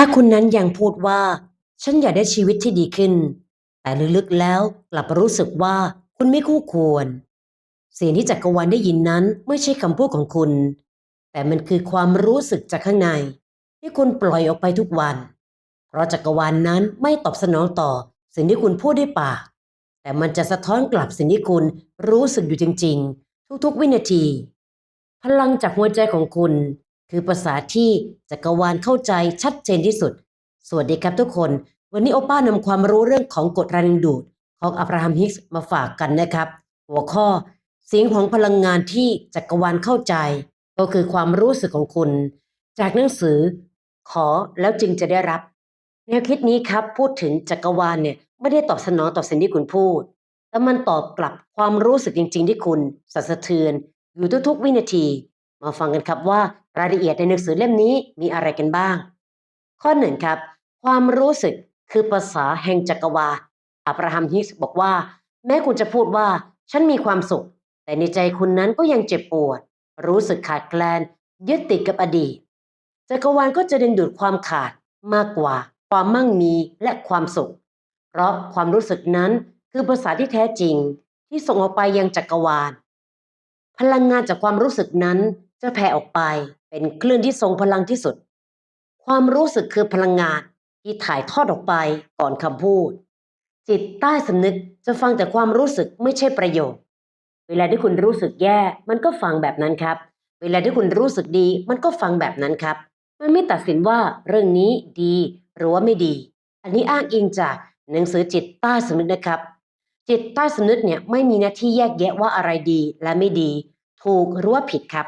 ถ้าคุณนั้นยังพูดว่า ฉันอยากได้ชีวิตที่ดีขึ้น แต่ลึกๆแล้วกลับรู้สึกว่าคุณไม่คู่ควร เสียงที่จักรวาลได้ยินนั้นไม่ใช่คำพูดของคุณ แต่มันคือความรู้สึกจากข้างใน ที่คุณปล่อยออกไปทุกวัน เพราะจักรวาลนนั้นไม่ตอบสนองต่อสิ่งที่คุณพูดด้วยปาก แต่มันจะสะท้อนกลับสิ่งที่คุณรู้สึกอยู่จริง ๆ ทุกๆ วินาที พลังจากหัวใจของคุณ คือภาษาที่จักรวาลเข้าใจชัดเจนที่สุด สวัสดีครับทุกคน วันนี้โอป้านำความรู้เรื่องของกฎแรงดูด ของอับราฮัมฮิกส์มาฝากกันนะครับ หัวข้อเสียงของพลังงานที่จักรวาลเข้าใจ ก็คือความรู้สึกของคุณ จากหนังสือ ขอแล้วจึงจะได้รับ แนวคิดนี้ครับพูดถึงจักรวาลเนี่ยไม่ได้ตอบสนองต่อสิ่งที่คุณพูดแต่มันตอบกลับความรู้สึกจริง ๆ ที่คุณสั่นสะเทือนอยู่ทุกๆ วินาที มาฟังกันครับว่ารายละเอียดในหนังสือเล่มนี้มีอะไรกันบ้าง ข้อหนึ่งครับ ความรู้สึกคือภาษาแห่งจักรวาลอับราฮัมฮิกส์บอกว่า แม้คุณจะพูดว่า ฉันมีความสุข แต่ในใจคุณนั้นก็ยังเจ็บปวด รู้สึกขาดแคลน ยึดติดกับอดีตจักรวาลก็จะดึงดูดความขาดมากกว่า ความมั่งมีและความสุข เพราะความรู้สึกนั้นคือภาษาที่แท้จริง ที่ส่งออกไปยังจักรวาล พลังงานจากความรู้สึกนั้น จะแผ่ออกไปเป็นคลื่นที่ทรงพลังที่สุด ความรู้สึกคือพลังงานที่ถ่ายทอดออกไปก่อนคำพูด จิตใต้สำนึกจะฟังแต่ความรู้สึกไม่ใช่ประโยค เวลาที่คุณรู้สึกแย่ มันก็ฟังแบบนั้นครับ เวลาที่คุณรู้สึกดี มันก็ฟังแบบนั้นครับ มันไม่ตัดสินว่าเรื่องนี้ดีหรือว่าไม่ดี อันนี้อ้างอิงจากหนังสือจิตใต้สำนึกนะครับ จิตใต้สำนึกเนี่ยไม่มีหน้าที่แยกแยะว่าอะไรดีและไม่ดี ถูกหรือว่าผิดครับ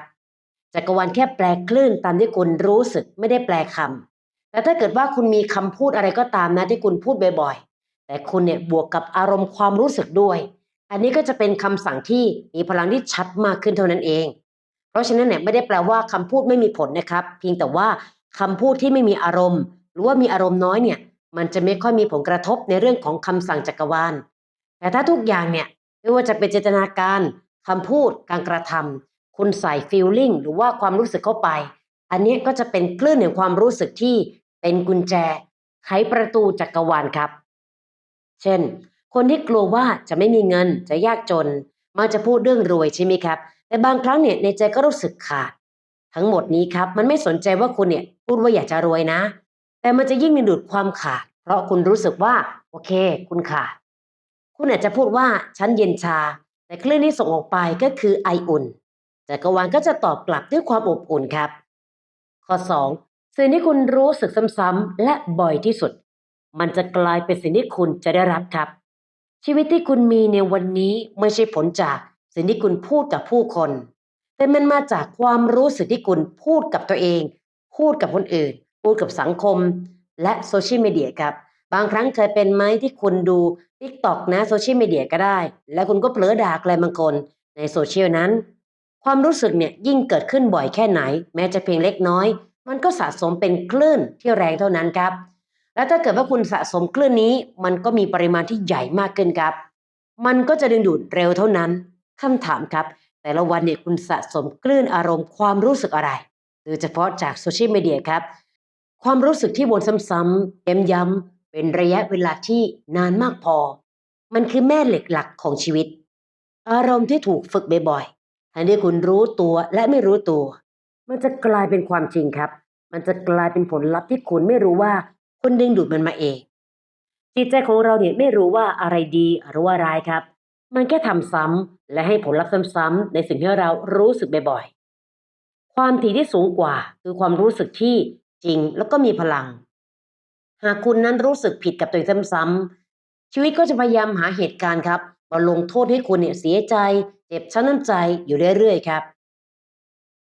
จักรวาลแค่แปลคลื่นตามที่คุณรู้สึกไม่ได้แปลคำแต่ถ้าเกิดว่าคุณมีคำพูดอะไรก็ตามนะที่คุณพูดบ่อยๆ แต่คุณเนี่ยบวกกับอารมณ์ความรู้สึกด้วย อันนี้ก็จะเป็นคำสั่งที่มีพลังที่ชัดมากขึ้นเท่านั้นเอง เพราะฉะนั้นเนี่ยไม่ได้แปลว่าคำพูดไม่มีผลนะครับ เพียงแต่ว่าคำพูดที่ไม่มีอารมณ์ หรือว่ามีอารมณ์น้อยเนี่ย มันจะไม่ค่อยมีผลกระทบในเรื่องของคำสั่งจักรวาล แต่ถ้าทุกอย่างเนี่ยไม่ว่าจะเป็นเจตนาการคำพูดการกระทำ คุณใส่ฟีลลิ่งหรือว่าความรู้สึกเข้าไป อันนี้ก็จะเป็นคลื่นแห่งความรู้สึกที่เป็นกุญแจไขประตูจักรวาลครับ เช่น คนที่กลัวว่าจะไม่มีเงินจะยากจนมักจะพูดเรื่องรวยใช่ไหมครับ แต่บางครั้งเนี่ยในใจก็รู้สึกขาด ทั้งหมดนี้ครับ มันไม่สนใจว่าคุณเนี่ยพูดว่าอยากจะรวยนะ แต่มันจะยิ่งดึงดูดความขาด เพราะคุณรู้สึกว่า โอเค คุณขาด คุณอาจจะพูดว่าฉันเย็นชา แต่คลื่นที่ส่งออกไปก็คือไออุ่น จักรวาลก็จะตอบกลับด้วยความอบอุ่นครับ ข้อ 2 สิ่งที่คุณรู้สึกซ้ำๆและบ่อยที่สุด มันจะกลายเป็นสิ่งที่คุณจะได้รับครับ ชีวิตที่คุณมีในวันนี้ไม่ใช่ผลจากสิ่งที่คุณพูดกับผู้คน แต่มันมาจากความรู้สึกที่คุณพูดกับตัวเอง พูดกับคนอื่น พูดกับสังคม และโซเชียลมีเดียครับ บางครั้งเคยเป็นไหมที่คุณดู t ิ k t o k นะโซเชียลมีเดียก็ได้ แล้วคุณก็เผลอด่าใครบางคนในโซเชียลนั้น ความรู้สึกเนี่ยยิ่งเกิดขึ้นบ่อยแค่ไหน แม้จะเพียงเล็กน้อย มันก็สะสมเป็นคลื่นที่แรงเท่านั้นครับ แล้วถ้าเกิดว่าคุณสะสมคลื่นนี้ มันก็มีปริมาณที่ใหญ่มากขึ้นครับ มันก็จะดึงดูดเร็วเท่านั้นคำถามครับ แต่ละวันเนี่ยคุณสะสมคลื่นอารมณ์ความรู้สึกอะไรโดยเฉพาะจากโซเชียลมีเดียครับ ความรู้สึกที่วนซ้ำๆย้ำๆเป็นระยะเวลาที่นานมากพอ มันคือแม่เหล็กหลักของชีวิต อารมณ์ที่ถูกฝึกบ่อย ทั้งที่คุณรู้ตัวและไม่รู้ตัว มันจะกลายเป็นความจริงครับ มันจะกลายเป็นผลลัพธ์ที่คุณไม่รู้ว่าคุณดึงดูดมันมาเอง จิตใจของเราเนี่ยไม่รู้ว่าอะไรดีหรือว่าร้ายครับ มันแค่ทำซ้ำและให้ผลลัพธ์ซ้ำๆในสิ่งที่เรารู้สึกบ่อยๆ ความถี่ที่สูงกว่าคือความรู้สึกที่จริงแล้วก็มีพลัง หากคุณนั้นรู้สึกผิดกับตัวเองซ้ำๆชีวิตก็จะพยายามหาเหตุการณ์ครับ มาลงโทษให้คุณเนี่ยเสียใจ เจ็บช้ำน้ำใจอยู่เรื่อยๆครับ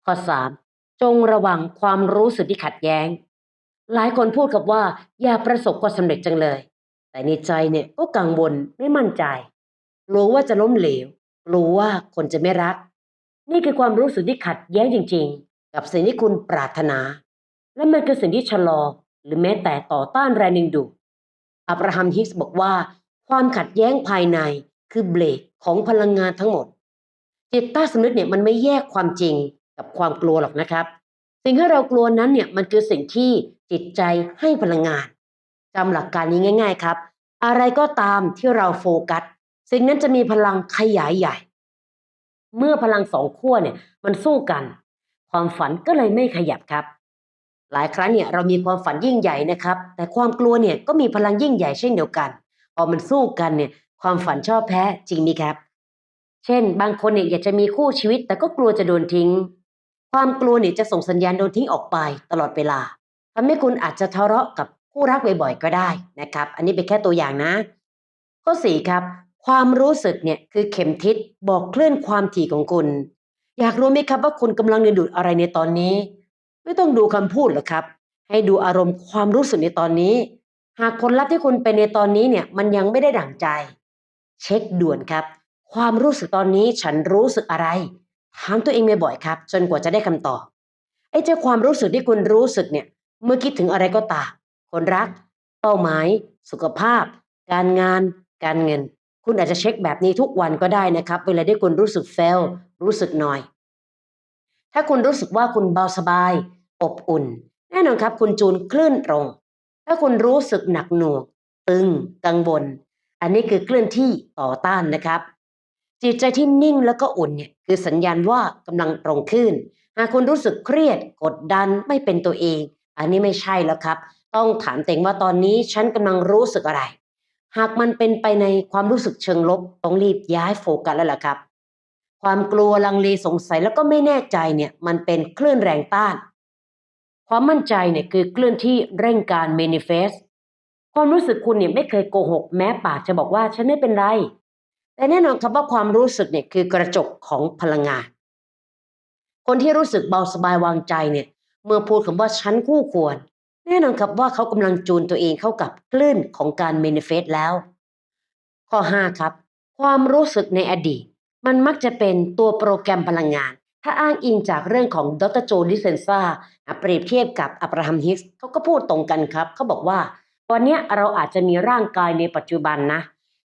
ข้อ 3. จงระวังความรู้สึกที่ขัดแย้ง หลายคนพูดกับว่าอยาประสบความสำเร็จจังเลย แต่ในใจเนี่ยก็กังวลไม่มั่นใจกลัวว่าจะล้มเหลวกลัวว่าคนจะไม่รัก นี่คือความรู้สึกที่ขัดแย้งจริง ๆ กับสิ่งที่คุณปรารถนา และมันคือสิ่งที่ชะลอ หรือแม้แต่ต่อต้านแรงดึงดูดอับราฮัมฮิกส์บอกว่า ความขัดแย้งภายใน คือเบรกของพลังงานทั้งหมด จิตใต้สำนึกเนี่ยมันไม่แยกความจริงกับความกลัวหรอกนะครับ สิ่งที่เรากลัวนั้นเนี่ยมันคือสิ่งที่จิตใจให้พลังงานจำหลักการนี้ง่าย ๆครับ อะไรก็ตามที่เราโฟกัสสิ่งนั้นจะมีพลังขยายใหญ่ เมื่อพลังสองขั้วเนี่ยมันสู้กัน ความฝันก็เลยไม่ขยับครับ หลายครั้งเนี่ยเรามีความฝันยิ่งใหญ่นะครับ แต่ความกลัวเนี่ยก็มีพลังยิ่งใหญ่เช่นเดียวกันพอมันสู้กันเนี่ย ความฝันชอบแพ้จริงไหมครับ เช่น บางคนเนี่ยอยากจะมีคู่ชีวิต แต่ก็กลัวจะโดนทิ้ง ความกลัวเนี่ยจะส่งสัญญาณโดนทิ้งออกไปตลอดเวลาทำให้คุณอาจจะทะเลาะกับคู่รักบ่อยๆก็ได้นะครับ อันนี้เป็นแค่ตัวอย่างนะ ข้อสี่ครับความรู้สึกเนี่ยคือเข็มทิศบอกคลื่นความถี่ของคุณ อยากรู้ไหมครับว่าคุณกำลังดึงดูดอะไรในตอนนี้ ไม่ต้องดูคำพูดหรอกครับ ให้ดูอารมณ์ความรู้สึกในตอนนี้ หากผลลัพธ์ที่คุณเป็นในตอนนี้เนี่ยมันยังไม่ได้ดั่งใจ เช็คด่วนครับ ความรู้สึกตอนนี้ฉันรู้สึกอะไร ถามตัวเองบ่อยๆครับ จนกว่าจะได้คำตอบไอ้เจ้าความรู้สึกที่คุณรู้สึกเนี่ย เมื่อคิดถึงอะไรก็ตามคนรัก เป้าหมาย สุขภาพ การงาน การเงิน คุณอาจจะเช็คแบบนี้ทุกวันก็ได้นะครับ เวลาที่คุณรู้สึกเฟลรู้สึกหน่อย ถ้าคุณรู้สึกว่าคุณเบาสบาย อบอุ่น แน่นอนครับ คุณจูนคลื่นตรง ถ้าคุณรู้สึกหนักหน่วงตึงกังวล อันนี้คือเคลื่อนที่ต่อต้านนะครับ จิตใจที่นิ่งแล้วก็อุ่นเนี่ยคือสัญญาณว่ากำลังตรงขึ้น หากคุณรู้สึกเครียดกดดันไม่เป็นตัวเอง อันนี้ไม่ใช่แล้วครับ ต้องถามตัวเองว่าตอนนี้ฉันกำลังรู้สึกอะไร หากมันเป็นไปในความรู้สึกเชิงลบต้องรีบย้ายโฟกัสแล้วล่ะครับ ความกลัวลังเลสงสัยแล้วก็ไม่แน่ใจเนี่ยมันเป็นคลื่นแรงต้าน ความมั่นใจเนี่ยคือคลื่นที่เร่งการ manifest ความรู้สึกคุณเนี่ยไม่เคยโกหก แม้ปากจะบอกว่าฉันไม่เป็นไร แต่แน่นอนครับว่าความรู้สึกเนี่ยคือกระจกของพลังงาน คนที่รู้สึกเบาสบายวางใจเนี่ย เมื่อพูดคำว่าฉันคู่ควร แน่นอนครับว่าเขากำลังจูนตัวเองเข้ากับคลื่นของการ manifest แล้ว ข้อ 5 ครับ ความรู้สึกในอดีต มันมักจะเป็นตัวโปรแกรมพลังงาน ถ้าอ้างอิงจากเรื่องของดรโจดิเซนซาเปรียบเทียบกับอับราฮัมฮิกส์เขาก็พูดตรงกันครับเขาบอกว่า วันนี้เราอาจจะมีร่างกายในปัจจุบันนะ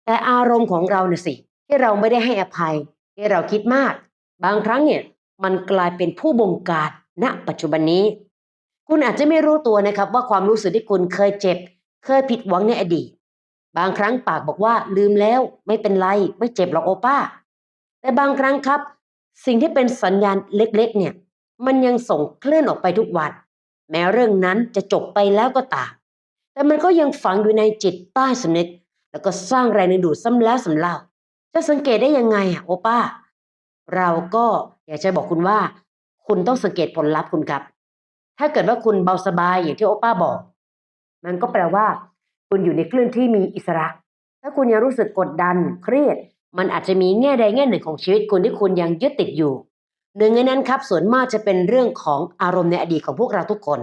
แต่อารมณ์ของเราเนี่ยสิ ที่เราไม่ได้ให้อภัย ที่เราคิดมาก บางครั้งเนี่ยมันกลายเป็นผู้บงการณปัจจุบันนี้ คุณอาจจะไม่รู้ตัวนะครับว่าความรู้สึกที่คุณเคยเจ็บ เคยผิดหวังในอดีต บางครั้งปากบอกว่าลืมแล้ว ไม่เป็นไรไม่เจ็บหรอกโอป้า แต่บางครั้งครับ สิ่งที่เป็นสัญญาณเล็กๆ เนี่ย มันยังส่งเคลื่อนออกไปทุกวันแม้เรื่องนั้นจะจบไปแล้วก็ตาม แต่มันก็ยังฝังอยู่ในจิตใต้สำนึก แล้วก็สร้างแรงดึงดูดซ้ำแล้วซ้ำเล่า จะสังเกตได้ยังไงอะโอป้า เราก็อยากจะบอกคุณว่า คุณต้องสังเกตผลลัพธ์คุณครับ ถ้าเกิดว่าคุณเบาสบายอย่างที่โอป้าบอก มันก็แปลว่า คุณอยู่ในคลื่นที่มีอิสระ ถ้าคุณยังรู้สึกกดดันเครียด มันอาจจะมีแง่ใดแง่หนึ่งของชีวิตคุณที่คุณยังยึดติดอยู่หนึ่งในนั้นครับส่วนมากจะเป็นเรื่องของอารมณ์ในอดีตของพวกเราทุกคน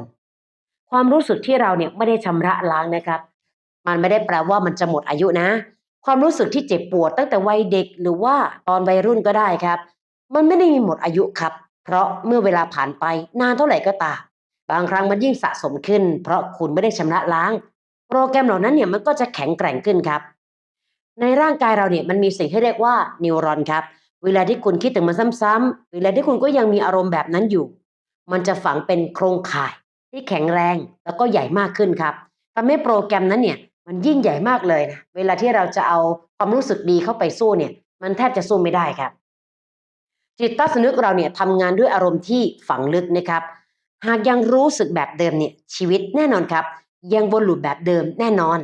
ความรู้สึกที่เราเนี่ยไม่ได้ชำระล้างนะครับ มันไม่ได้แปลว่ามันจะหมดอายุนะ ความรู้สึกที่เจ็บปวดตั้งแต่วัยเด็กหรือว่าตอนวัยรุ่นก็ได้ครับ มันไม่ได้มีหมดอายุครับ เพราะเมื่อเวลาผ่านไปนานเท่าไหร่ก็ตามบางครั้งมันยิ่งสะสมขึ้น เพราะคุณไม่ได้ชำระล้าง โปรแกรมเหล่านั้นเนี่ยมันก็จะแข็งแกร่งขึ้นครับ ในร่างกายเราเนี่ยมันมีสิ่งที่เรียกว่านิวรอนครับ เวลาที่คุณคิดถึงมันซ้ำๆเวลาที่คุณก็ยังมีอารมณ์แบบนั้นอยู่ มันจะฝังเป็นโครงข่าย ที่แข็งแรงแล้วก็ใหญ่มากขึ้นครับทำให้โปรแกรมนั้นเนี่ยมันยิ่งใหญ่มากเลยนะเวลาที่เราจะเอาความรู้สึกดีเข้าไปสู้เนี่ย มันแทบจะสู้ไม่ได้ครับ จิตใต้สำนึกเราเนี่ยทำงานด้วยอารมณ์ที่ฝังลึกนะครับ หากยังรู้สึกแบบเดิมเนี่ยชีวิตแน่นอนครับ ยังวนลูปแบบเดิมแน่นอน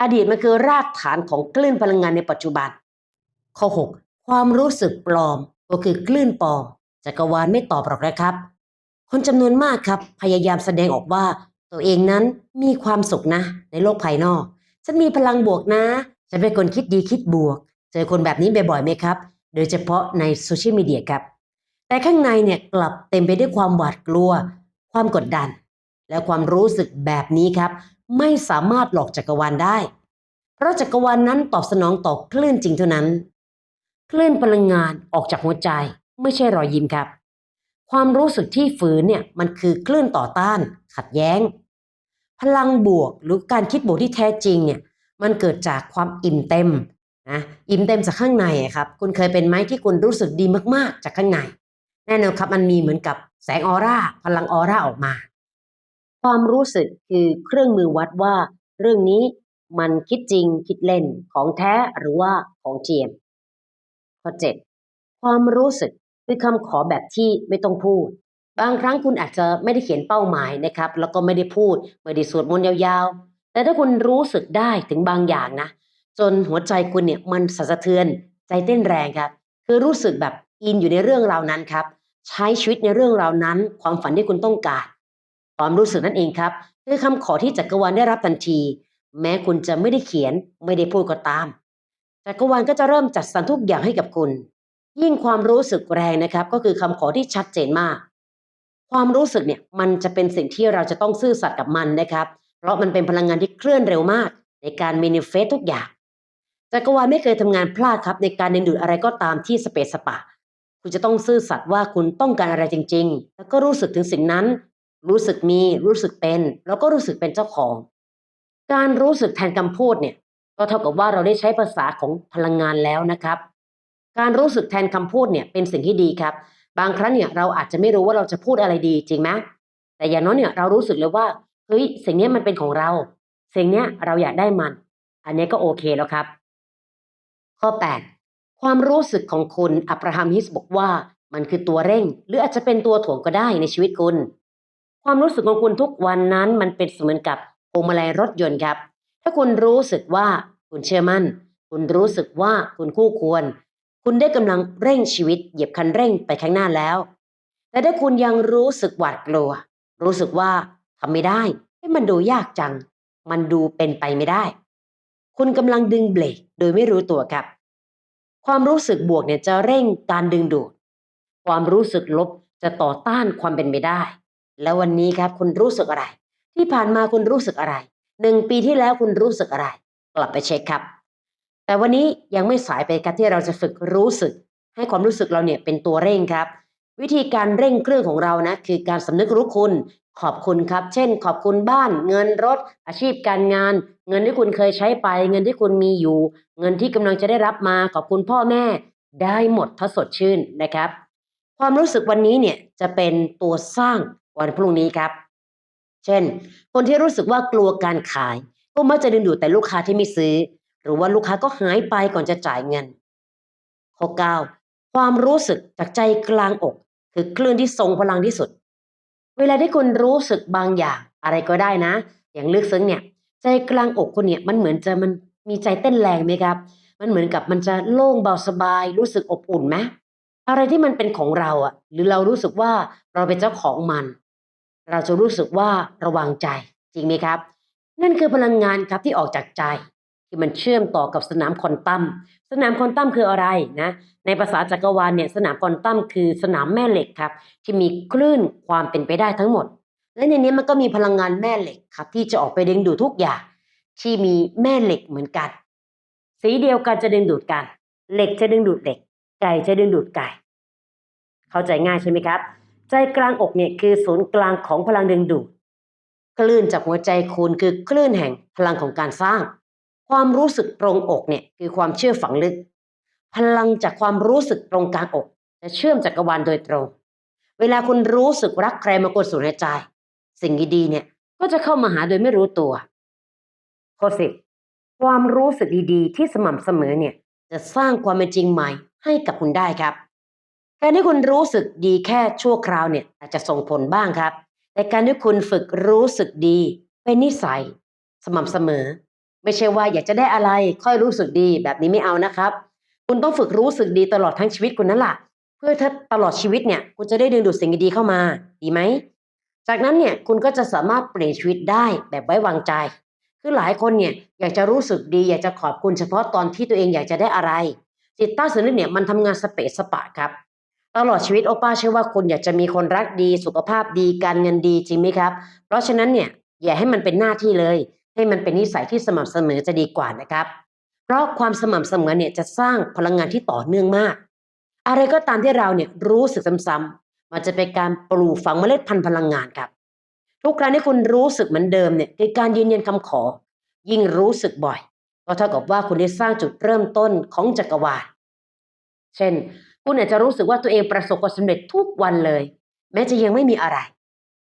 อดีตมันคือรากฐานของคลื่นพลังงานในปัจจุบัน ข้อ 6 ความรู้สึกปลอมก็คือคลื่นปลอมจักรวาลไม่ตอบหรอกนะครับ คนจำนวนมากครับ พยายามแสดงออกว่า ตัวเองนั้นมีความสุขนะ ในโลกภายนอก ฉันมีพลังบวกนะ ฉันเป็นคนคิดดีคิดบวก เจอคนแบบนี้บ่อยๆไหมครับ โดยเฉพาะในโซเชียลมีเดียครับ แต่ข้างในเนี่ยกลับเต็มไปด้วยความหวาดกลัว ความกดดัน และความรู้สึกแบบนี้ครับ ไม่สามารถหลอกจักรวาลได้ เพราะจักรวาลนนั้นตอบสนองต่อคลื่นจริงเท่านั้น คลื่นพลังงานออกจากหัวใจ ไม่ใช่รอยยิ้มครับ ความรู้สึกที่ฝืนเนี่ยมันคือคลื่นต่อต้าน ขัดแย้ง พลังบวกหรือการคิดบวกที่แท้จริงเนี่ยมันเกิดจากความอิ่มเต็มนะอิ่มเต็มจากข้างในครับคุณเคยเป็นไหมที่คุณรู้สึกดีมากๆ จากข้างใน แน่นอนครับมันมีเหมือนกับแสงออร่า พลังออร่าออกมา ความรู้สึกคือเครื่องมือวัดว่า เรื่องนี้มันคิดจริงคิดเล่นของแท้หรือว่าของเจียมข้อ7ความรู้สึก คือคำขอแบบที่ไม่ต้องพูด บางครั้งคุณอาจจะไม่ได้เขียนเป้าหมายนะครับ แล้วก็ไม่ได้พูดไม่ได้สวดมนต์ยาวๆ แต่ถ้าคุณรู้สึกได้ถึงบางอย่างนะ จนหัวใจคุณเนี่ยมันสะเทือนใจเต้นแรงครับ คือรู้สึกแบบอินอยู่ในเรื่องราวนั้นครับ ใช้ชีวิตในเรื่องราวนั้น ความฝันที่คุณต้องการ ความรู้สึกนั่นเองครับ คือคำขอที่จักรวาลได้รับทันที แม้คุณจะไม่ได้เขียนไม่ได้พูดก็ตามจักรวาลก็จะเริ่มจัดสรรทุกอย่างให้กับคุณ ยิ่งความรู้สึกแรงนะครับ ก็คือคำขอที่ชัดเจนมาก ความรู้สึกเนี่ยมันจะเป็นสิ่งที่เราจะต้องซื่อสัตย์กับมันนะครับ เพราะมันเป็นพลังงานที่เคลื่อนเร็วมาก ในการมินิเฟสทุกอย่างจักรวาลไม่เคยทำงานพลาดครับ ในการดึงดูดอะไรก็ตามที่สเปซสปะ คุณจะต้องซื่อสัตย์ว่าคุณต้องการอะไรจริง ๆ แล้วก็รู้สึกถึงสิ่งนั้น รู้สึกมีรู้สึกเป็น แล้วก็รู้สึกเป็นเจ้าของ การรู้สึกแทนคำพูดเนี่ยก็เท่ากับว่าเราได้ใช้ภาษาของพลังงานแล้วนะครับ การรู้สึกแทนคำพูดเนี่ยเป็นสิ่งที่ดีครับ บางครั้งเนี่ยเราอาจจะไม่รู้ว่าเราจะพูดอะไรดีจริงไหมแต่อย่างน้อยเนี่ยเรารู้สึกเลยว่าเฮ้ยสิ่งนี้มันเป็นของเรา สิ่งนี้เราอยากได้มัน อันนี้ก็โอเคแล้วครับ ข้อ 8 ความรู้สึกของคุณอับราฮัมฮิสบอกว่ามันคือตัวเร่ง หรืออาจจะเป็นตัวถ่วงก็ได้ในชีวิตคุณ ความรู้สึกของคุณทุกวันนั้นมันเป็นเสมือนกับพวงมาลัยรถยนต์ครับ ถ้าคุณรู้สึกว่าคุณเชื่อมั่น คุณรู้สึกว่าคุณคู่ควร คุณได้กำลังเร่งชีวิตเหยียบคันเร่งไปข้างหน้าแล้ว แต่ถ้าคุณยังรู้สึกหวาดกลัว รู้สึกว่าทำไม่ได้ ให้มันดูยากจัง มันดูเป็นไปไม่ได้ คุณกำลังดึงเบรกโดยไม่รู้ตัวครับ ความรู้สึกบวกเนี่ยจะเร่งการดึงดูด ความรู้สึกลบจะต่อต้านความเป็นไปได้ แล้ววันนี้ครับคุณรู้สึกอะไร ที่ผ่านมาคุณรู้สึกอะไรหนึ่งปีที่แล้วคุณรู้สึกอะไร กลับไปเช็คครับ แต่วันนี้ยังไม่สายไปครับที่เราจะฝึกรู้สึก ให้ความรู้สึกเราเนี่ยเป็นตัวเร่งครับ วิธีการเร่งเครื่องของเรานะคือการสำนึกรู้คุณขอบคุณครับ เช่น ขอบคุณบ้าน เงินรถ อาชีพการงาน เงินที่คุณเคยใช้ไป เงินที่คุณมีอยู่ เงินที่กำลังจะได้รับมา ขอบคุณพ่อแม่ ได้หมดถ้าสดชื่นนะครับ ความรู้สึกวันนี้เนี่ยจะเป็นตัวสร้างวันพรุ่งนี้ครับ เช่น คนที่รู้สึกว่ากลัวการขาย ก็มักจะดึงดูดแต่ลูกค้าที่ไม่ซื้อ หรือว่าลูกค้าก็หายไปก่อนจะจ่ายเงินข้อ9ความรู้สึกจากใจกลางอก คือคลื่นที่ทรงพลังที่สุด เวลาที่คุณรู้สึกบางอย่างอะไรก็ได้นะ อย่างลึกซึ้งเนี่ย ใจกลางอกคุณเนี่ยมันเหมือนจะมันมีใจเต้นแรงไหมครับ มันเหมือนกับมันจะโล่งเบาสบาย รู้สึกอบอุ่นไหมอะไรที่มันเป็นของเราอะหรือเรารู้สึกว่าเราเป็นเจ้าของมัน เราจะรู้สึกว่าระวังใจจริงไหมครับ นั่นคือพลังงานครับที่ออกจากใจ ที่มันเชื่อมต่อกับสนามควอนตัม สนามควอนตัมคืออะไรนะ ในภาษาจักรวาลเนี่ยสนามควอนตัมคือสนามแม่เหล็กครับที่มีคลื่นความเป็นไปได้ทั้งหมด และในนี้มันก็มีพลังงานแม่เหล็กครับที่จะออกไปดึงดูดทุกอย่าง ที่มีแม่เหล็กเหมือนกัน สีเดียวกันจะดึงดูดกัน เหล็กจะดึงดูดเหล็ก ไก่จะดึงดูดไก่ เข้าใจง่ายใช่ไหมครับ ใจกลางอกเนี่ยคือศูนย์กลางของพลังดึงดูด คลื่นจากหัวใจคุณคือคลื่นแห่งพลังของการสร้าง ความรู้สึกตรงอกเนี่ยคือความเชื่อฝังลึก พลังจากความรู้สึกตรงกลางอก จะเชื่อมจักรวาลโดยตรง เวลาคุณรู้สึกรักใครมากดสูดหายใจ สิ่งดีๆเนี่ยก็จะเข้ามาหาโดยไม่รู้ตัวข้อสิบความรู้สึกดีๆ ที่สม่ำเสมอเนี่ยจะสร้างความเป็นจริงใหม่ให้กับคุณได้ครับการที่คุณรู้สึกดีแค่ชั่วคราวเนี่ยอาจจะส่งผลบ้างครับ แต่การที่คุณฝึกรู้สึกดีเป็นนิสัย สม่ำเสมอ ไม่ใช่ว่าอยากจะได้อะไรค่อยรู้สึกดีแบบนี้ไม่เอานะครับ คุณต้องฝึกรู้สึกดีตลอดทั้งชีวิตคุณนั่นแหละเพื่อถ้าตลอดชีวิตเนี่ยคุณจะได้ดึงดูดสิ่งดีๆเข้ามา ดีไหมจากนั้นเนี่ยคุณก็จะสามารถเปลี่ยนชีวิตได้แบบไว้วางใจ คือหลายคนเนี่ยอยากจะรู้สึกดี อยากจะขอบคุณเฉพาะตอนที่ตัวเองอยากจะได้อะไรจิตใต้สำนึกเนี่ยมันทำงานสเปซสปะครับตลอดชีวิตโอป้าเชื่อว่าคุณอยากจะมีคนรักดี สุขภาพดีการเงินดีจริงไหมครับ เพราะฉะนั้นเนี่ยอย่าให้มันเป็นหน้าที่เลย ให้มันเป็นนิสัยที่สม่ำเสมอจะดีกว่านะครับ เพราะความสม่ำเสมอเนี่ยจะสร้างพลังงานที่ต่อเนื่องมาก อะไรก็ตามที่เราเนี่ยรู้สึกซ้ำๆมันจะเป็นการปลูกฝังเมล็ดพันธุ์พลังงานครับ ทุกครั้งที่คุณรู้สึกเหมือนเดิมเนี่ยคือการยืนยันคำขอ ยิ่งรู้สึกบ่อย ก็เท่ากับว่าคุณได้สร้างจุดเริ่มต้นของจักรวาลเช่น คุณอาจจะรู้สึกว่าตัวเองประสบความสำเร็จทุกวันเลย แม้จะยังไม่มีอะไร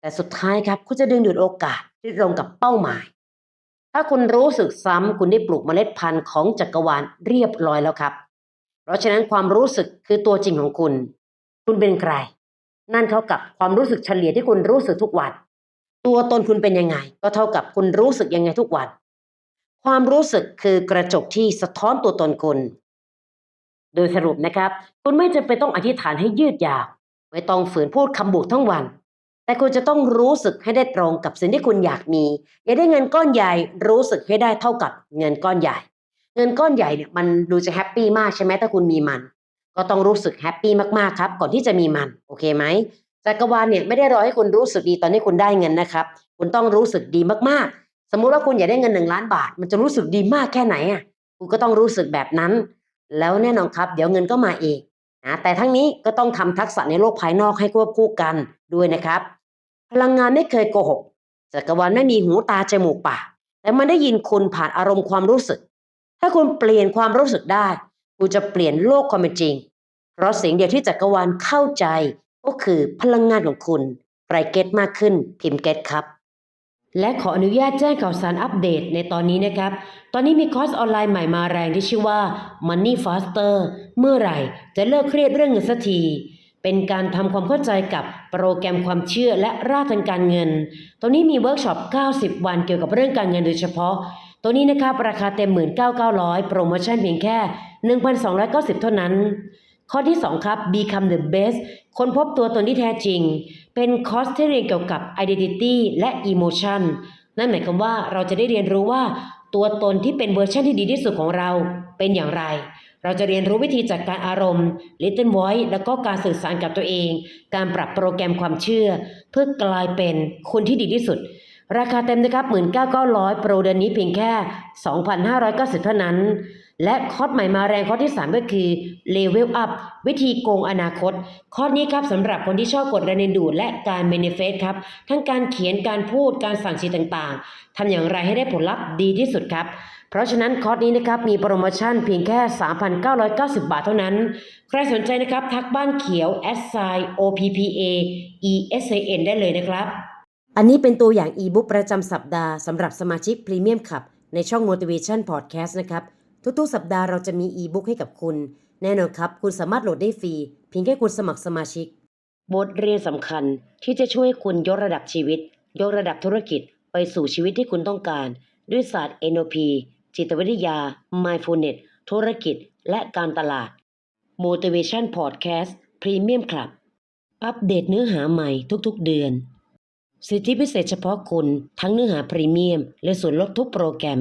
แต่สุดท้ายครับคุณจะดึงดูดโอกาสที่ตรงกับเป้าหมาย ถ้าคุณรู้สึกซ้ำคุณได้ปลูกเมล็ดพันธุ์ของจักรวาลเรียบร้อยแล้วครับ เพราะฉะนั้นความรู้สึกคือตัวจริงของคุณ คุณเป็นใคร นั่นเท่ากับความรู้สึกเฉลี่ยที่คุณรู้สึกทุกวัน ตัวตนคุณเป็นยังไง ก็เท่ากับคุณรู้สึกยังไงทุกวัน ความรู้สึกคือกระจกที่สะท้อนตัวตนคุณ โดยสรุปนะครับ คุณไม่จำเป็นต้องอธิษฐานให้ยืดยาว ไม่ต้องฝืนพูดคำบวกทั้งวัน แต่คุณจะต้องรู้สึกให้ได้ตรงกับสิ่งที่คุณอยากมี อยากได้เงินก้อนใหญ่รู้สึกให้ได้เท่ากับเงินก้อนใหญ่ เงินก้อนใหญ่เนี่ยมันดูจะแฮปปี้มากใช่ไหมถ้าคุณมีมัน ก็ต้องรู้สึกแฮปปี้มากๆครับก่อนที่จะมีมันโอเคไหมจักรวาลเนี่ยไม่ได้รอให้คุณรู้สึกดีตอนที่คุณได้เงินนะครับ คุณต้องรู้สึกดีมากๆ สมมุติว่าคุณอยากได้เงินหนึ่งล้านบาท มันจะรู้สึกดีมากแค่ไหนอะคุณก็ต้องรู้สึกแบบนั้น แล้วแน่นอนครับ เดี๋ยวเงินก็มาเองนะแต่ทั้งนี้ก็ต้องทำทักษะในโลกภายนอกให้ควบคู่กันด้วยนะครับ พลังงานไม่เคยโกหกจักรวาลไม่มีหูตาจมูกปากแต่มันได้ยินคุณผ่านอารมณ์ความรู้สึก ถ้าคุณเปลี่ยนความรู้สึกได้คุณจะเปลี่ยนโลกความเป็นจริง เพราะสิ่งเดียวที่จักรวาลเข้าใจก็คือพลังงานของคุณใครเก็ตมากขึ้นพิมพ์เก็ตครับ และขออนุญาตแจ้งข่าวสารอัปเดตในตอนนี้นะครับ ตอนนี้มีคอร์สออนไลน์ใหม่มาแรงที่ชื่อว่า Money Faster เมื่อไหร่จะเลิกเครียดเรื่องเงินสักที เป็นการทำความเข้าใจกับโปรแกรมความเชื่อและรากทางการเงิน ตัวนี้มีเวิร์กช็อป 90 วันเกี่ยวกับเรื่องการเงินโดยเฉพาะ ตัวนี้นะครับราคาเต็ม 19,900 โปรโมชั่นเพียงแค่ 1,290 เท่านั้น ข้อที่ 2 ครับ Become the best คนพบตัวตนที่แท้จริง เป็นคอร์สที่เรียนเกี่ยวกับ identity และ emotion นั่นหมายความว่าเราจะได้เรียนรู้ว่าตัวตนที่เป็นเวอร์ชันที่ดีที่สุดของเราเป็นอย่างไร เราจะเรียนรู้วิธีจัดการอารมณ์ Little Voice แล้วก็การสื่อสารกับตัวเอง การปรับโปรแกรมความเชื่อ เพื่อกลายเป็นคนที่ดีที่สุด ราคาเต็มนะครับ 19,900 โปรเดือนนี้เพียงแค่ 2,590 เท่านั้น และคอร์สใหม่มาแรงคอร์สที่ 3 ก็คือ Level Up วิธีโกงอนาคต คอร์สนี้ครับสำหรับคนที่ชอบกดแรงดูดและการ manifest ครับ ทั้งการเขียนการพูดการสั่งชีต่างๆทำอย่างไรให้ได้ผลลัพธ์ดีที่สุดครับ เพราะฉะนั้นคอร์สนี้นะครับมีโปรโมชั่นเพียงแค่ 3,990 บาทเท่านั้น ใครสนใจนะครับทักบ้านเขียว s i o p p a e s a n ได้เลยนะครับ อันนี้เป็นตัวอย่างอีบุ๊กประจำสัปดาห์สำหรับสมาชิกพรีเมียมขับในช่อง Motivation Podcast นะครับ ทุกๆ สัปดาห์เราจะมีอีบุ๊กให้กับคุณ แน่นอนครับ คุณสามารถโหลดได้ฟรีเพียงแค่คุณสมัครสมาชิก บทเรียนสำคัญที่จะช่วยคุณยกระดับชีวิต ยกระดับธุรกิจ ไปสู่ชีวิตที่คุณต้องการ ด้วยศาสตร์ NLP จิตวิทยา Mindfulness ธุรกิจ และการตลาด Motivation Podcast Premium Club อัปเดตเนื้อหาใหม่ทุกๆ เดือน สิทธิพิเศษเฉพาะคุณทั้งเนื้อหาพรีเมียม และส่วนลดทุกโปรแกรม